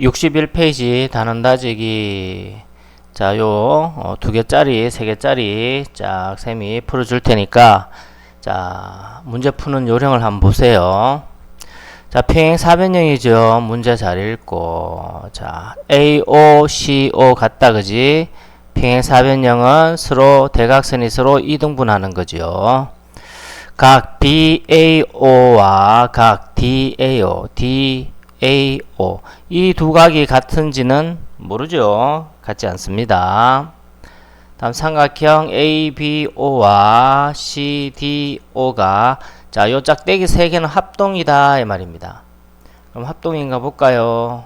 61페이지 단원 다지기 자, 요, 어, 두 개짜리, 세 개짜리 쫙 쌤이 풀어줄 테니까 자, 문제 푸는 요령을 한번 보세요. 자, 평행 사변형이죠. 문제 잘 읽고. 자, A, O, C, O 같다, 그지? 평행 사변형은 서로, 대각선이 서로 이등분하는 거죠. 각 BAO와 각 DAO, DAO 이 두 각이 같은지는 모르죠. 같지 않습니다. 다음 삼각형 ABO와 CDO가 자, 요 짝대기 세 개는 합동이다 이 말입니다. 그럼 합동인가 볼까요?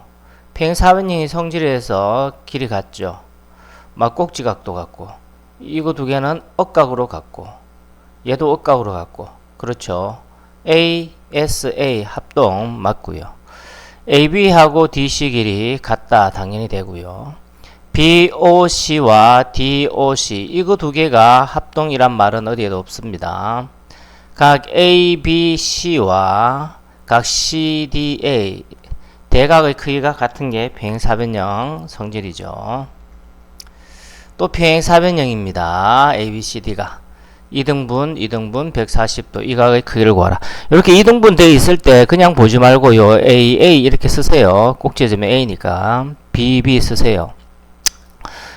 평행사변형이 성질에서 길이 같죠. 막 꼭지 각도 같고 이거 두 개는 억각으로 같고 얘도 억각으로 같고 그렇죠. A, S, A 합동 맞고요. AB하고 DC 길이 같다 당연히 되고요. BOC와 DOC 이거 두 개가 합동이란 말은 어디에도 없습니다. 각 ABC와 각 CDA 대각의 크기가 같은 게 평행사변형 성질이죠. 또 평행사변형입니다. ABCD가 2등분, 2등분, 140도 이 각의 크기를 구하라. 이렇게 2등분 되어 있을 때 그냥 보지 말고 요 A, A 이렇게 쓰세요. 꼭지점에 A니까 B, B 쓰세요.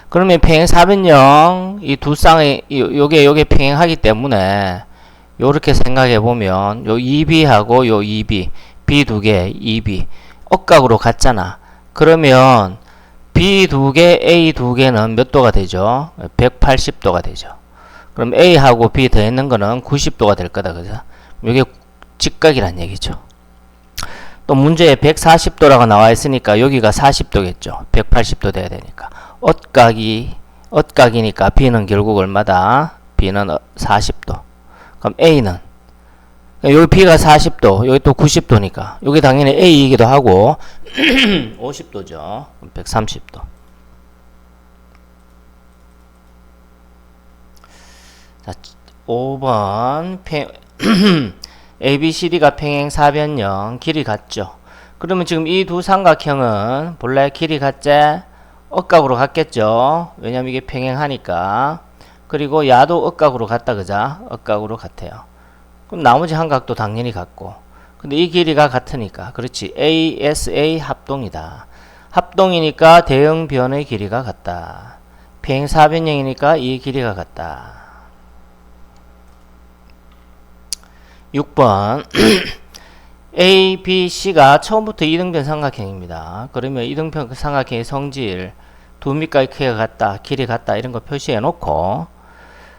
그러면 평행사변형 이 두 쌍의 요게 요게 평행하기 때문에 요렇게 생각해 보면 요 2B하고 요 2B B 두 개, 2B 억각으로 같잖아. 그러면 B 두 개, A 두 개는 몇 도가 되죠? 180도가 되죠. 그럼 A하고 B 더했는 거는 90도가 될 거다. 그죠? 이게 직각이란 얘기죠. 또 문제에 140도라고 나와 있으니까 여기가 40도겠죠. 180도 돼야 되니까. 엇각이 엇각이니까 B는 결국 얼마다? B는 40도. 그럼 A는 여기 B가 40도, 여기 또 90도니까 여기 당연히 A이기도 하고 50도죠. 130도. 자, 5번 평 ABCD가 평행 사변형 길이 같죠. 그러면 지금 이 두 삼각형은 본래 길이 같지? 억각으로 같겠죠. 왜냐면 이게 평행하니까. 그리고 야도 억각으로 같다 그자? 억각으로 같아요. 그럼 나머지 한 각도 당연히 같고. 근데 이 길이가 같으니까. 그렇지. ASA 합동이다. 합동이니까 대형 변의 길이가 같다. 평행 사변형이니까 이 길이가 같다. 6번 A, B, C가 처음부터 이등변 삼각형입니다. 그러면 이등변 삼각형의 성질 두 밑가의 크기가 같다, 길이 같다 이런 거 표시해 놓고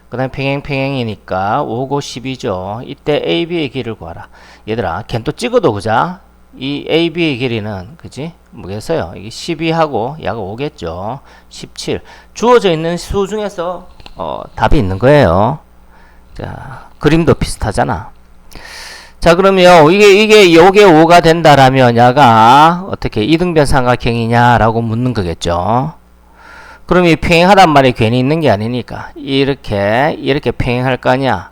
그 다음에 평행 평행이니까 5고 10이죠. 이때 AB의 길이를 구하라. 얘들아 걘또 찍어도 그자? 이 AB의 길이는 그지? 뭐겠어요? 이게 12하고 야가 5겠죠. 17 주어져 있는 수 중에서 어, 답이 있는 거예요. 자 그림도 비슷하잖아. 자 그러면 이게 이게 요게 5가 된다라면 야가 어떻게 이등변 삼각형이냐라고 묻는 거겠죠. 그럼 이 평행하단 말이 괜히 있는 게 아니니까 이렇게 이렇게 평행할 거냐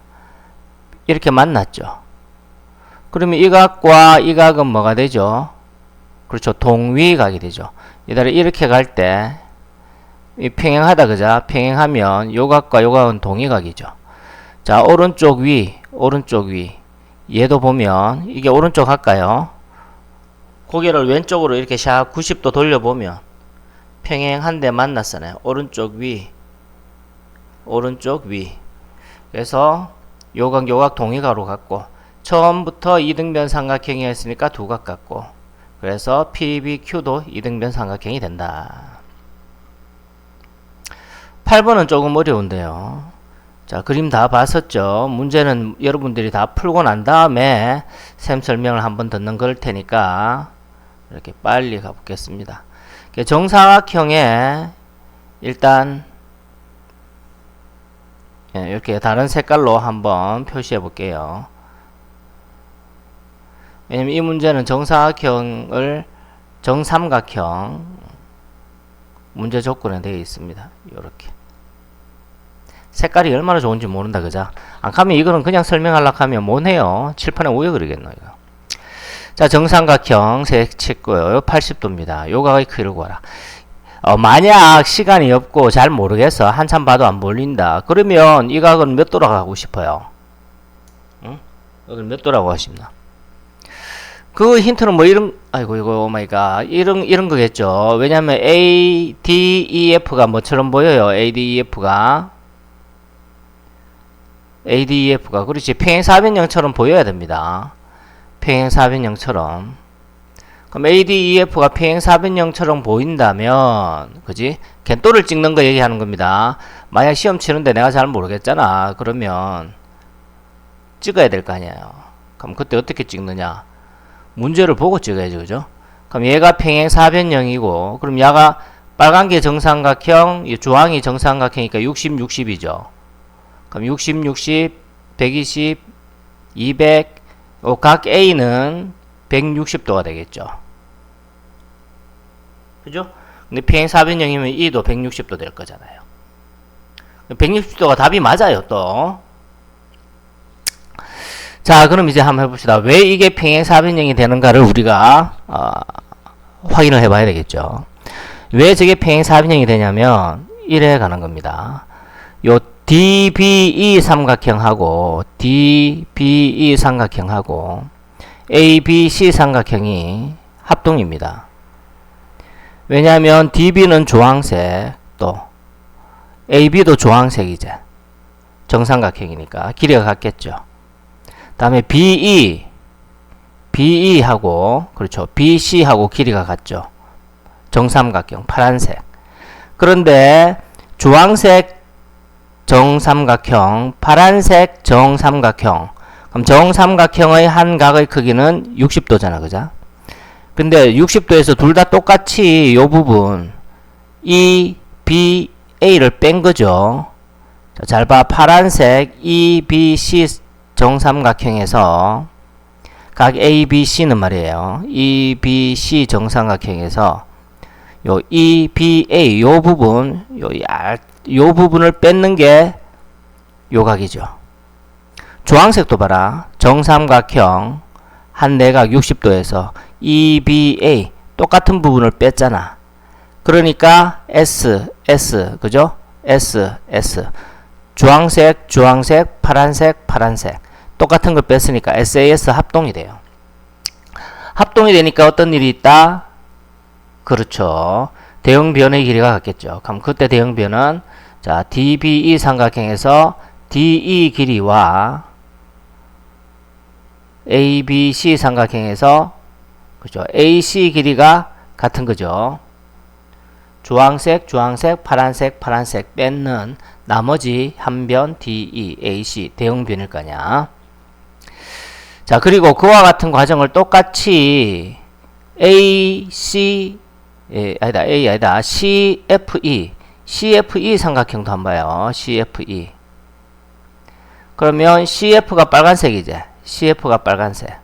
이렇게 만났죠. 그러면 이 각과 이 각은 뭐가 되죠? 그렇죠. 동위각이 되죠. 얘들아 이렇게 갈 때 이 평행하다 그자 평행하면 요 각과 요 각은 동위각이죠. 자 오른쪽 위 오른쪽 위 얘도 보면 이게 오른쪽 할까요? 고개를 왼쪽으로 이렇게 샥 90도 돌려보면 평행한 데 만났잖아요. 오른쪽 위 오른쪽 위 그래서 요각 요각 동의가로 갔고 처음부터 이등변 삼각형이었으니까 두각 같고 그래서 PBQ도 이등변 삼각형이 된다. 8번은 조금 어려운데요. 자, 그림 다 봤었죠? 문제는 여러분들이 다 풀고 난 다음에 샘 설명을 한번 듣는 걸 테니까 이렇게 빨리 가보겠습니다. 정사각형에 일단 예, 이렇게 다른 색깔로 한번 표시해 볼게요. 왜냐면 이 문제는 정사각형을 정삼각형 문제 조건에 되어 있습니다. 이렇게 색깔이 얼마나 좋은지 모른다 그자 안 가면 이거는 그냥 설명하려고 하면 못해요 칠판에 오해 그러겠노 이거 자, 정삼각형 색칠고요. 80도입니다. 요 각의 크기를 구하라. 어, 만약 시간이 없고 잘 모르겠어. 한참 봐도 안 몰린다. 그러면 이 각은 몇 도라고 하고 싶어요? 응? 이걸 몇 도라고 하십나? 그 힌트는 뭐 이런 아이고 이거 오마이갓 이런 이런 거겠죠. 왜냐면 A, D, E, F가 뭐처럼 보여요. A, D, E, F가 A, D, E, F가 그렇지 평행 사변형처럼 보여야 됩니다. 평행 사변형처럼 그럼 A, D, E, F가 평행 사변형처럼 보인다면 그지? 겐또를 찍는 거 얘기하는 겁니다. 만약 시험 치는데 내가 잘 모르겠잖아. 그러면 찍어야 될 거 아니에요. 그럼 그때 어떻게 찍느냐? 문제를 보고 찍어야지, 그죠? 그럼 얘가 평행 사변형이고, 그럼 얘가 빨간 게 정삼각형, 이 주황이 정삼각형이니까 60, 60이죠. 그럼 60, 60, 120, 200, 어, 각 A는 160도가 되겠죠. 그죠? 근데 평행 사변형이면 E도 160도 될 거잖아요. 160도가 답이 맞아요, 또. 자, 그럼 이제 한번 해봅시다. 왜 이게 평행 사변형이 되는가를 우리가 어, 확인을 해봐야 되겠죠. 왜 저게 평행 사변형이 되냐면 이래 가는 겁니다. 요 DBE 삼각형하고 DBE 삼각형하고 ABC 삼각형이 합동입니다. 왜냐하면 DB는 주황색 또 AB도 주황색이제 정삼각형이니까 길이가 같겠죠. 다음에 BE, BE하고, 그렇죠. BC하고 길이가 같죠. 정삼각형, 파란색. 그런데 주황색 정삼각형, 파란색 정삼각형. 그럼 정삼각형의 한 각의 크기는 60도잖아, 그죠? 근데 60도에서 둘 다 똑같이 요 부분, E, B, A를 뺀 거죠. 자, 잘 봐. 파란색 E, B, C 정삼각형에서 각 A, B, C는 말이에요. E, B, C 정삼각형에서 요 E, B, A 요 부분 요, 얇, 요 부분을 뺏는 게 요 각이죠. 주황색도 봐라. 정삼각형 한 내각 60도에서 E, B, A 똑같은 부분을 뺐잖아. 그러니까 S, S 그죠? S, S 주황색, 주황색, 파란색, 파란색. 똑같은 걸 뺐으니까 SAS 합동이 돼요. 합동이 되니까 어떤 일이 있다? 그렇죠. 대형 변의 길이가 같겠죠. 그럼 그때 대형 변은 자 DBE 삼각형에서 DE 길이와 ABC 삼각형에서 그죠. AC 길이가 같은 거죠. 주황색, 주황색, 파란색, 파란색 뺏는 나머지 한 변 DE, AC 대형 변일 거냐. 자, 그리고 그와 같은 과정을 똑같이 A, C, 예, 아니다, A 아니다, CFE, CFE 삼각형도 한번 봐요. CFE. 그러면 CF가 빨간색이지. CF가 빨간색.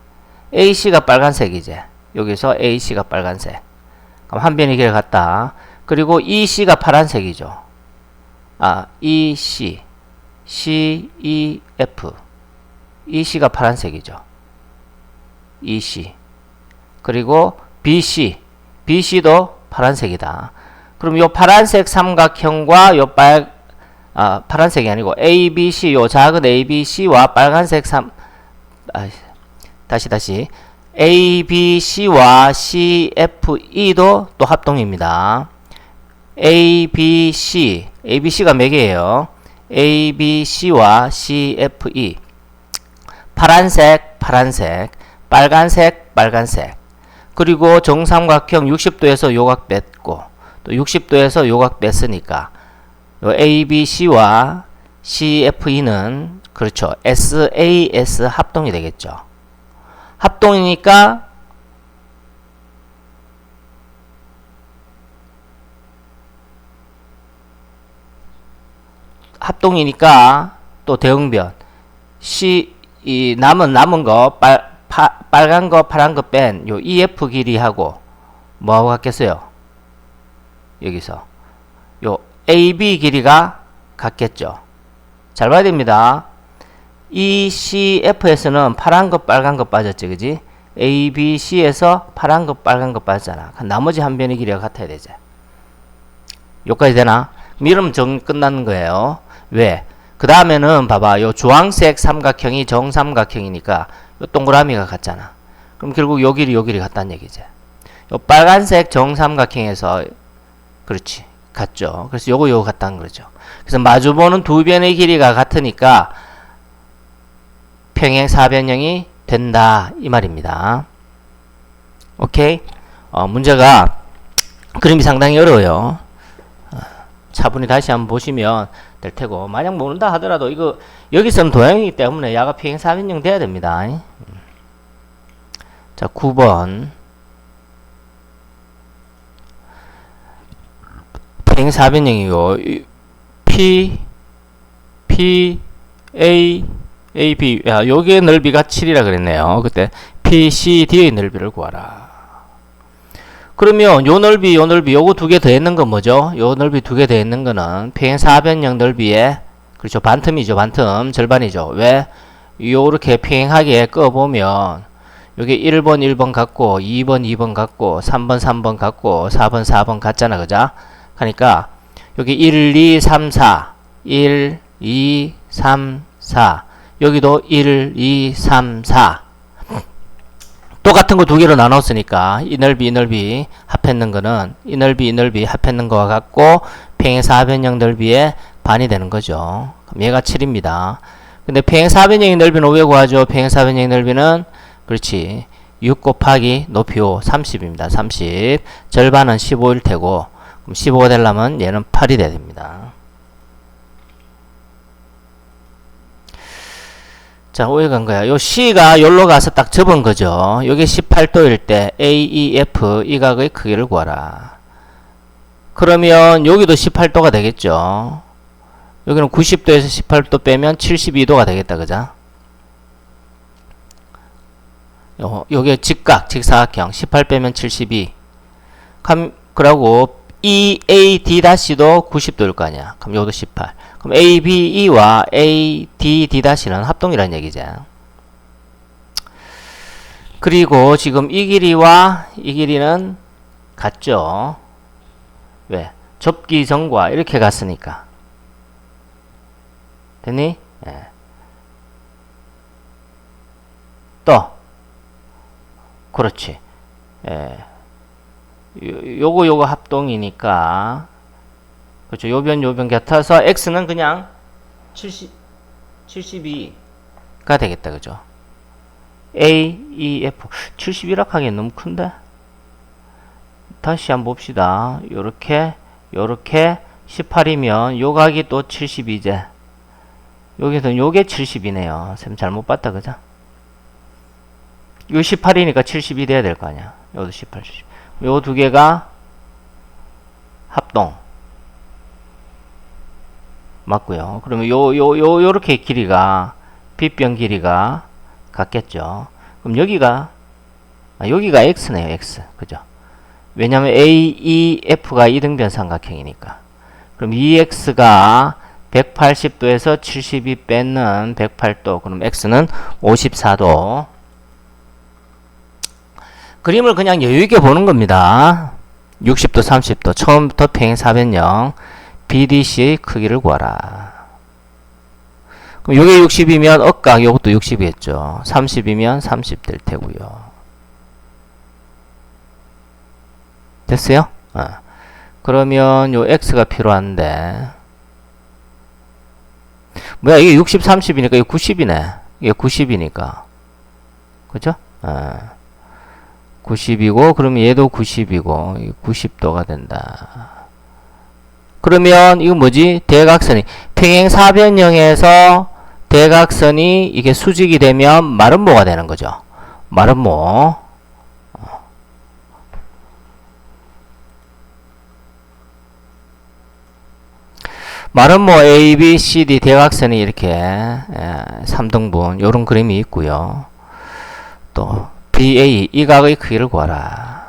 AC가 빨간색이지. 여기서 AC가 빨간색. 그럼 한 변이 길 같다. 그리고 EC가 파란색이죠. 아, EC, CEF. EC가 파란색이죠. EC. 그리고 BC. BC도 파란색이다. 그럼 요 파란색 삼각형과 요 빨, 아, 파란색이 아니고 ABC, 요 작은 ABC와 빨간색 삼, 아, 다시, 다시. ABC와 CFE도 또 합동입니다. ABC, ABC가 몇 개예요? ABC와 CFE. 파란색, 파란색, 빨간색, 빨간색. 그리고 정삼각형 60도에서 요각 뺐고, 또 60도에서 요각 뺐으니까, 요 ABC와 CFE는, 그렇죠. SAS 합동이 되겠죠. 합동이니까, 합동이니까 또 대응변 C 이 남은 남은 거 빨, 파, 빨간 거 파란 거 뺀 요 EF 길이하고 뭐하고 같겠어요? 여기서 요 AB 길이가 같겠죠. 잘 봐야 됩니다. ECF에서는 파란 거 빨간 거 빠졌지 그지? A, B, C에서 파란 거, 빨간 거 빠졌잖아. 나머지 한 변의 길이가 같아야 되지. 여기까지 되나? 이러면 정 끝나는 거예요. 왜? 그 다음에는 봐봐. 요 주황색 삼각형이 정삼각형이니까 요 동그라미가 같잖아. 그럼 결국 요 길이 요 길이 같다는 얘기지. 요 빨간색 정삼각형에서 그렇지. 같죠. 그래서 요거 요거 같다는 거죠. 그래서 마주보는 두 변의 길이가 같으니까 평행 사변형이 된다 이 말입니다. 오케이. 어, 문제가 그림이 상당히 어려워요. 어, 차분히 다시 한번 보시면 될 테고 만약 모른다 하더라도 이거 여기서는 도형이기 때문에 야가 평행 사변형 돼야 됩니다. 음. 자 9번 평행 사변형이고 이- P P A A B 야 요게 넓이가 7이라 그랬네요. 그때 P C D의 넓이를 구하라. 그러면 요 넓이 요 넓이 요거 두 개 더했는 건 뭐죠? 요 넓이 두 개 더했는 거는 평행 사변형 넓이의 그렇죠 반틈이죠 반틈 절반이죠. 왜? 요렇게 평행하게 꺼 보면 여기 1번 1번 같고 2번 2번 같고 3번 3번 같고 4번 4번 같잖아 그죠? 그러니까 여기 1 2 3 4 1 2 3 4 여기도 1 2 3 4 똑같은 거 두 개로 나눴으니까 이 넓이 이 넓이 합했는 거는 이 넓이 이 넓이 합했는 거와 같고 평행 사변형 넓이의 반이 되는 거죠. 그럼 얘가 7입니다. 근데 평행 사변형의 넓이는 왜 구하죠? 평행 사변형의 넓이는 그렇지. 6 곱하기 높이 5 30입니다. 30 절반은 15일 테고 그럼 15가 되려면 얘는 8이 돼야 됩니다. 자, 오해 간 거야. 요 C가 여기로 가서 딱 접은 거죠. 요게 18도일 때 A, E, F 이 각의 크기를 구하라. 그러면 여기도 18도가 되겠죠. 여기는 90도에서 18도 빼면 72도가 되겠다. 그죠? 요, 요게 직각, 직사각형 18 빼면 72. 감, 그러고 E, 다시도 90도일 거 아니야. 그럼 요도 18. 그럼 A, B, E와 A, D, D 다시는 합동이라는 얘기죠. 그리고 지금 이 길이와 이 길이는 같죠. 왜? 접기 전과 이렇게 갔으니까. 됐니? 예. 또. 그렇지. 예. 요, 요거 요거 합동이니까 그렇죠. 요변 요변 같아서 x는 그냥 70 72가 되겠다. 그죠? a e f 71학 하기엔 너무 큰데. 다시 한번 봅시다. 요렇게 요렇게 18이면 요 각이 또 72제. 여기서는 요게 70이네요. 쌤 잘못 봤다. 그죠? 요 18이니까 70이 돼야 될 거 아니야. 요도 18, 70. 요 두 개가 합동 맞고요. 그러면 요 요 요 요렇게 길이가 빗변 길이가 같겠죠. 그럼 여기가 아, 여기가 x네요. x 그죠? 왜냐하면 a, e, f가 이등변 삼각형이니까. 그럼 2x가 180도에서 72 빼는 108도. 그럼 x는 54도. 그림을 그냥 여유있게 보는 겁니다. 60도, 30도. 처음부터 평행 사변형 BDC의 크기를 구하라. 그럼 요게 60이면 억각 요것도 60이겠죠. 30이면 30 될 테고요. 됐어요? 어. 그러면 요 X가 필요한데 뭐야 이게 60, 30이니까 이게 90이네. 이게 90이니까. 그죠? 어. 90이고 그러면 얘도 90이고 90도가 된다. 그러면 이거 뭐지? 대각선이 평행 사변형에서 대각선이 이게 수직이 되면 마름모가 되는 거죠. 마름모. 마름모 A, B, C, D 대각선이 이렇게 예, 3등분 요런 그림이 있고요. 또 BA 이 각의 크기를 구하라.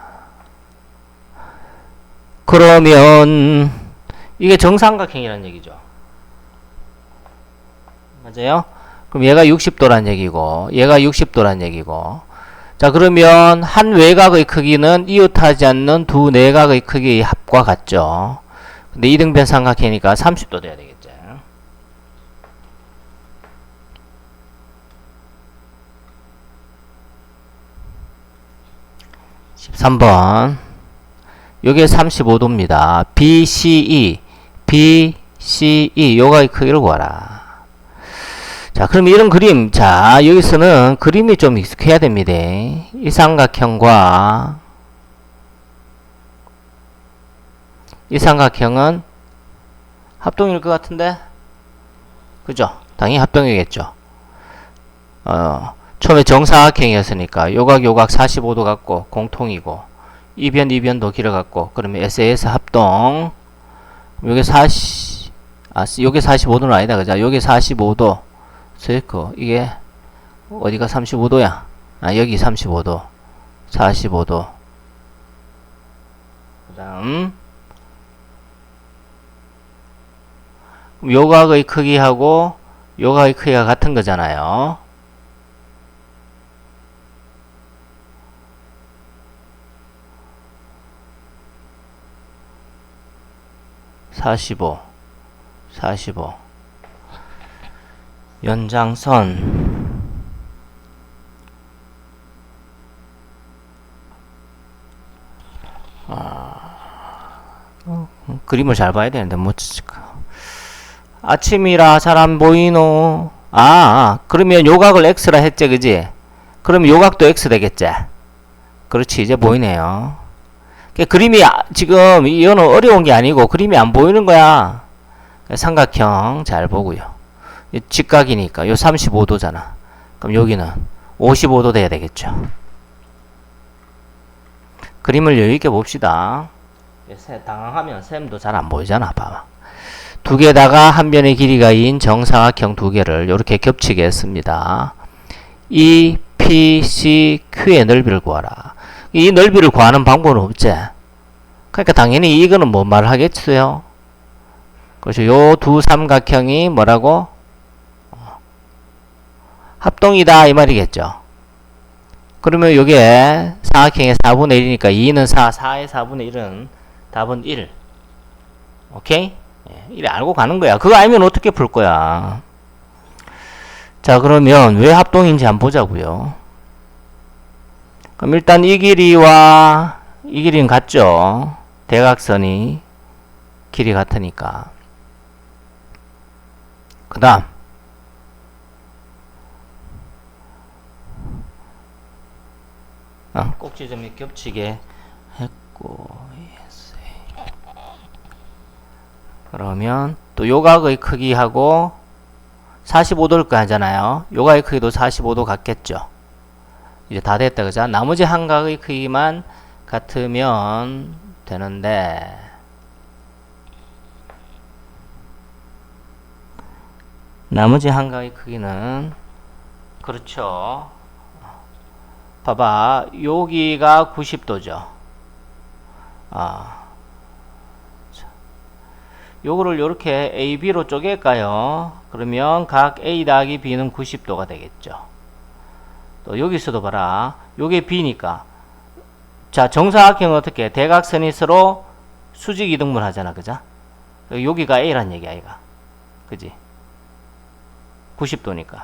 그러면 이게 정삼각형이라는 얘기죠. 맞아요? 그럼 얘가 60도란 얘기고 얘가 60도란 얘기고 자 그러면 한 외곽의 크기는 이웃하지 않는 두 내각의 크기의 합과 같죠. 근데 이등변 삼각형이니까 30도 돼야 되겠죠. 13번 요게 35도입니다. BCE BCE 요가의 크기를 구하라. 자, 그럼 이런 그림, 자, 여기서는 그림이 좀 익숙해야 됩니다. 이 삼각형과 이 삼각형은 합동일 것 같은데? 그죠? 당연히 합동이겠죠. 어, 처음에 정사각형이었으니까 요각 요각 45도 같고 공통이고 이변 이변도 길어갖고 그러면 SAS 합동. 요게 40 아, 요게 45도는 아니다 그죠? 요게 45도. 스웨커. 이게 어디가 35도야? 아 여기 35도. 45도. 그 다음. 요각의 크기하고 요각의 크기가 같은 거잖아요 사십오, 사십오. 연장선. 아, 어, 그림을 잘 봐야 되는데 못 찍을까. 아침이라 잘 안 보이노? 아, 아 그러면 요각을 x라 했지 그지? 그럼 요각도 x 되겠지? 그렇지 이제 보이네요 그 그림이 아- 지금 이거는 어려운 게 아니고 그림이 안 보이는 거야 삼각형 잘 보고요 이 직각이니까 요 35도잖아. 그럼 여기는 55도 돼야 되겠죠. 그림을 여유있게 봅시다. 당황하면 샘도 잘 안 보이잖아. 봐봐. 두 개다가 한 변의 길이가 인 정사각형 두 개를 이렇게 겹치게 했습니다. E, P, C, Q의 넓이를 구하라. 이 넓이를 구하는 방법은 없지. 그러니까 당연히 이거는 뭐 말하겠어요. 그렇죠. 요 두 삼각형이 뭐라고? 합동이다 이 말이겠죠. 그러면 요게 사각형의 4분의 1이니까 2는 4, 4의 4분의 1은 답은 1. 오케이? 예, 이래 알고 가는 거야. 그거 알면 어떻게 풀 거야. 자, 그러면 왜 합동인지 한번 보자고요. 그럼 일단 이 길이와 이 길이는 같죠. 대각선이 길이 같으니까. 그 다음 어, 꼭지점이 겹치게 했고. 그러면 또 요각의 크기하고 45도일 거 하잖아요. 요각의 크기도 45도 같겠죠. 이제 다 됐다 그죠? 나머지 한 각의 크기만 같으면 되는데 나머지 한 각의 크기는 그렇죠. 봐봐. 여기가 90도죠. 아. 요거를 이렇게 AB로 쪼갤까요? 그러면 각 A 더하기 B는 90도가 되겠죠. 또 여기서도 봐라. 요게 B니까. 자, 정사각형은 어떻게? 대각선이 서로 수직 이등분 하잖아. 그죠? 여기가 A란 얘기야, 이가. 그지? 90도니까.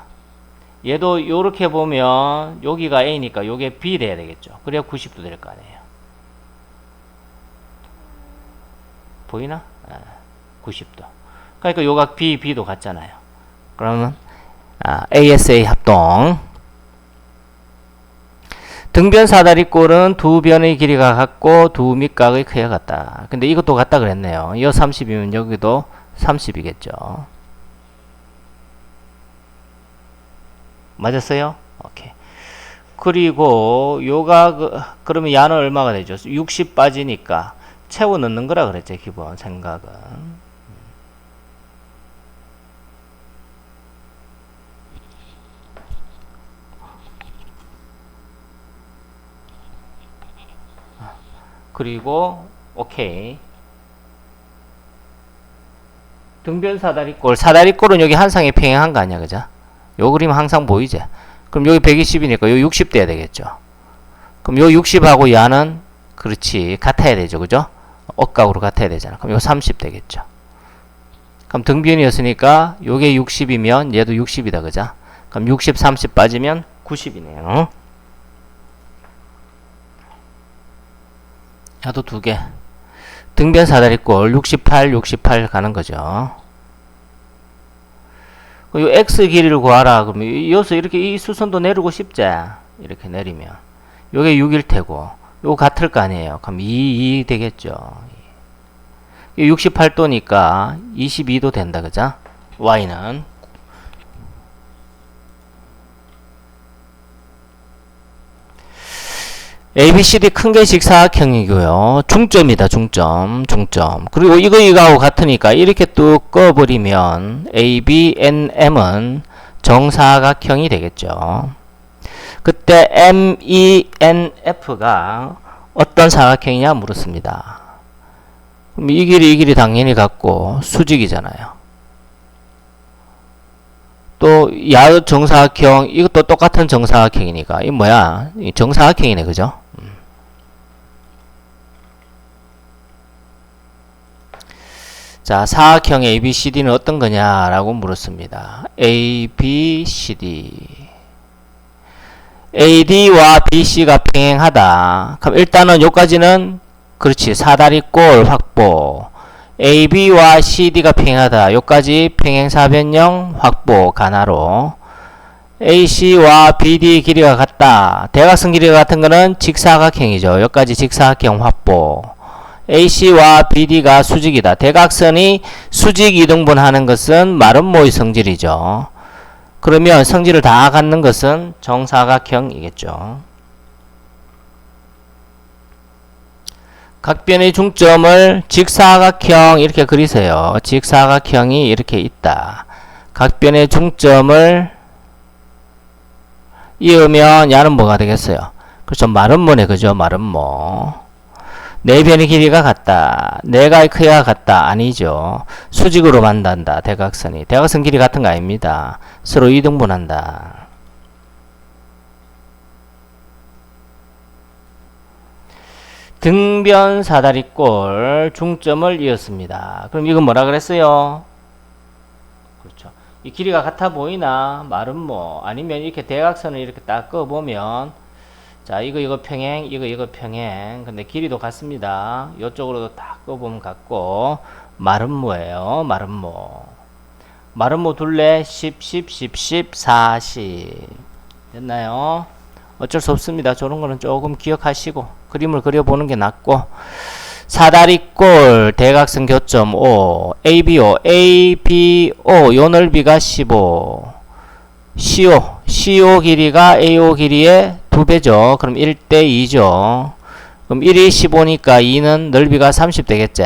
얘도 요렇게 보면 여기가 A니까 요게 B 돼야 되겠죠. 그래야 90도 될 거 아니에요. 보이나? 아, 90도. 그러니까 요각 B, B도 같잖아요. 그러면 아, ASA 합동 등변 사다리꼴은 두 변의 길이가 같고 두 밑각의 크기가 같다. 근데 이것도 같다 그랬네요. 이 30이면 여기도 30이겠죠. 맞았어요? 오케이. 그리고 요가 그, 그러면 야는 얼마가 되죠? 60 빠지니까 채워 넣는 거라 그랬죠. 기본 생각은. 그리고 오케이. 등변 사다리꼴. 사다리꼴은 여기 한 상에 평행한 거 아니야, 그죠? 요 그림 항상 보이지? 그럼 여기 120이니까 여기 60 돼야 되겠죠. 그럼 요 60하고 야는 그렇지 같아야 되죠 그죠 억각으로 같아야 되잖아 그럼 요 30 되겠죠 그럼 등변이었으니까 요게 60이면 얘도 60이다 그죠 그럼 60 30 빠지면 90이네요 야도 두 개. 등변 사다리꼴 68 68 가는 거죠. 요 x 길이를 구하라. 그러면 여기서 이렇게 이 수선도 내리고 싶지? 이렇게 내리면. 요게 6일 테고. 요 같을 거 아니에요. 그럼 2, 2 되겠죠. 68도니까 22도 된다. 그죠? y는 ABCD 큰 게 직사각형이고요. 중점이다, 중점, 중점. 그리고 이거 이거하고 같으니까 이렇게 뚝 꺼버리면 ABNM은 정사각형이 되겠죠. 그때 MENF가 어떤 사각형이냐 물었습니다. 그럼 이 길이 이 길이 당연히 같고 수직이잖아요. 또 야의 정사각형 이것도 똑같은 정사각형이니까. 이 뭐야? 이 정사각형이네 그죠? 음. 자 사각형의 ABCD는 어떤 거냐 라고 물었습니다. ABCD AD와 BC가 평행하다. 그럼 일단은 여기까지는 그렇지. 사다리꼴 확보 AB와 CD가 평행하다. 요까지 평행사변형 확보 가나로 AC와 BD 길이가 같다. 대각선 길이가 같은 거는 직사각형이죠. 여기까지 직사각형 확보. AC와 BD가 수직이다. 대각선이 수직 이등분하는 것은 마름모의 성질이죠. 그러면 성질을 다 갖는 것은 정사각형이겠죠. 각변의 중점을 직사각형 이렇게 그리세요. 직사각형이 이렇게 있다. 각변의 중점을 이으면 야는 뭐가 되겠어요? 그렇죠. 마름모네 그죠? 마름모. 네 변의 길이가 같다. 네가의 크기가 같다. 아니죠. 수직으로 만단다. 대각선이. 대각선 길이 같은 거 아닙니다. 서로 이등분한다. 등변 사다리꼴 중점을 이었습니다. 그럼 이건 뭐라 그랬어요? 그렇죠. 이 길이가 같아 보이나 말은 뭐 아니면 이렇게 대각선을 이렇게 딱 꺼 보면 자 이거 이거 평행 이거 이거 평행 근데 길이도 같습니다. 이쪽으로도 딱 꺼 보면 같고 말은 뭐예요? 말은 뭐 말은 뭐 둘레 10 10 10 10 40 됐나요? 어쩔 수 없습니다. 저런 거는 조금 기억하시고 그림을 그려보는 게 낫고 사다리꼴 대각선 교점 O ABO ABO 요 넓이가 15 CO CO 길이가 AO 길이의 두 배죠. 그럼 1대 2죠. 그럼 1이 15니까 2는 넓이가 30 되겠지.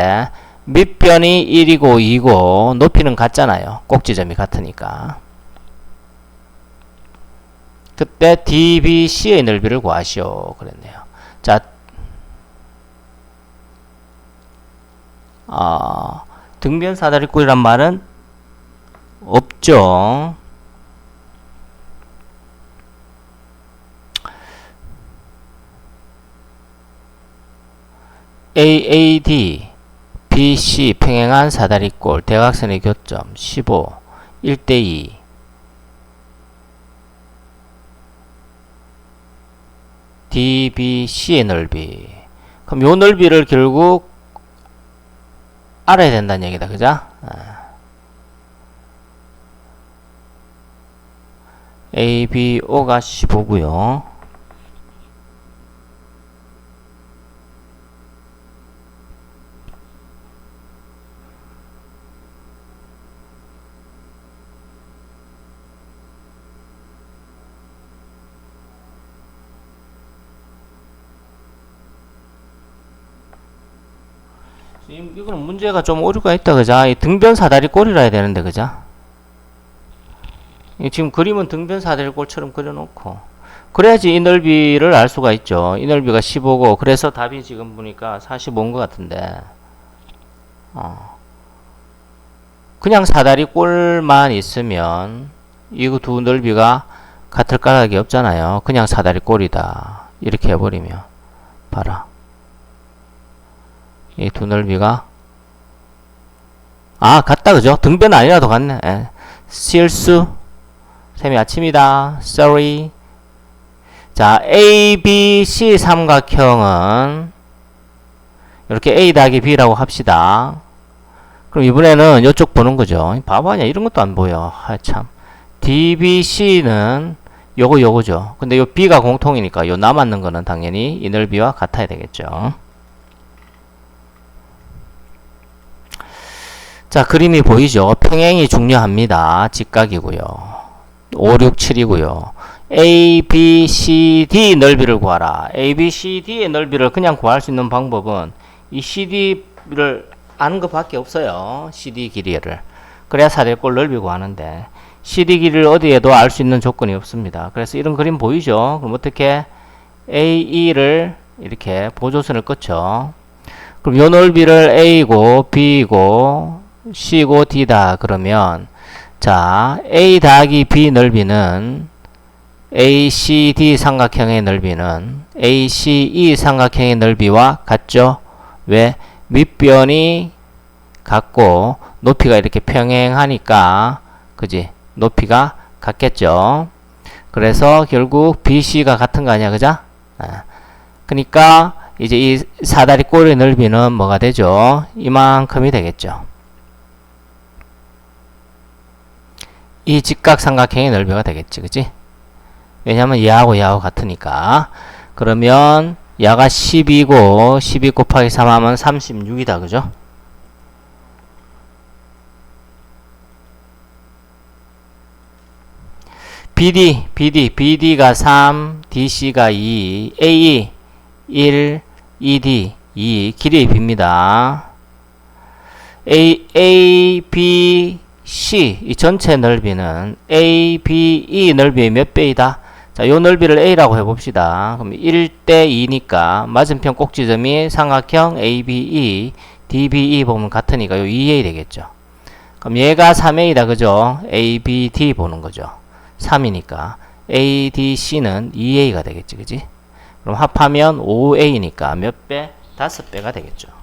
밑변이 1이고 2고 높이는 같잖아요. 꼭지점이 같으니까. 그때 DBC의 넓이를 구하시오. 그랬네요. 자, 어, 등변 사다리꼴이란 말은 없죠. AAD, BC 평행한 사다리꼴 대각선의 교점 15, 1대2 DBC의 넓이. 그럼 요 넓이를 결국 알아야 된다는 얘기다. 그죠? 아. ABO가 15고요. 이거는 문제가 좀 오류가 있다 그자 이 등변 사다리 꼴이라 해야 되는데 그자 지금 그림은 등변 사다리 꼴처럼 그려놓고. 그래야지 이 넓이를 알 수가 있죠. 이 넓이가 15고 그래서 답이 지금 보니까 45인 것 같은데. 어. 그냥 사다리 꼴만 있으면 이거 두 넓이가 같을 까닭이 없잖아요. 그냥 사다리 꼴이다. 이렇게 해버리면. 봐라. 이 두 넓이가 아 같다 그죠? 등변 아니라도 같네. 예. 실수. 쌤이 아침이다. Sorry. 자, A, B, C 삼각형은 이렇게 A 더하기 B라고 합시다. 그럼 이번에는 이쪽 보는 거죠. 바보 아니야. 이런 것도 안 보여. 아, 참. DBC는 요거 요거죠. 근데 요 B가 공통이니까 요 남았는 거는 당연히 이 넓이와 같아야 되겠죠. 자, 그림이 보이죠? 평행이 중요합니다. 직각이고요. 5, 6, 7이고요. A, B, C, D 넓이를 구하라. A, B, C, D의 넓이를 그냥 구할 수 있는 방법은 이 CD를 아는 것밖에 없어요. CD 길이를. 그래야 사대골 넓이 구하는데 CD 길이를 어디에도 알 수 있는 조건이 없습니다. 그래서 이런 그림 보이죠? 그럼 어떻게 AE를 이렇게 보조선을 껐죠. 그럼 요 넓이를 A고 B고 C고 D다 그러면 자 A 더하기 B 넓이는 ACD 삼각형의 넓이는 ACE 삼각형의 넓이와 같죠? 왜? 밑변이 같고 높이가 이렇게 평행하니까 그지? 높이가 같겠죠? 그래서 결국 BC가 같은 거 아니야, 그죠? 아. 그러니까 이제 이 사다리 꼬리 넓이는 뭐가 되죠? 이만큼이 되겠죠. 이 직각삼각형의 넓이가 되겠지, 그지? 왜냐면 얘하고 얘하고 같으니까. 그러면 야가 12고 12 곱하기 3 하면 36이다, 그죠? BD, BD, BD가 3, DC가 2, AE 1, ED 2, 길이의 B입니다. A, A, B, C 이 전체 넓이는 A, B, E 넓이의 몇 배이다? 자, 요 넓이를 A라고 해봅시다. 그럼 1대 2니까 맞은편 꼭지점이 삼각형 ABE, DBE 보면 같으니까 요 2A 되겠죠. 그럼 얘가 3A다, 그죠? ABD 보는 거죠. 3이니까 ADC는 2A가 되겠지, 그지? 그럼 합하면 5A니까 몇 배? 5배가 되겠죠.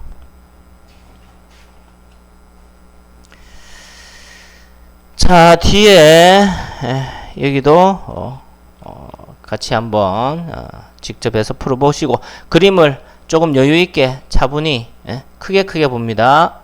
자, 뒤에 에, 여기도 어, 어, 같이 한번 어, 직접 해서 풀어보시고 그림을 조금 여유 있게 차분히 예, 크게 크게 봅니다.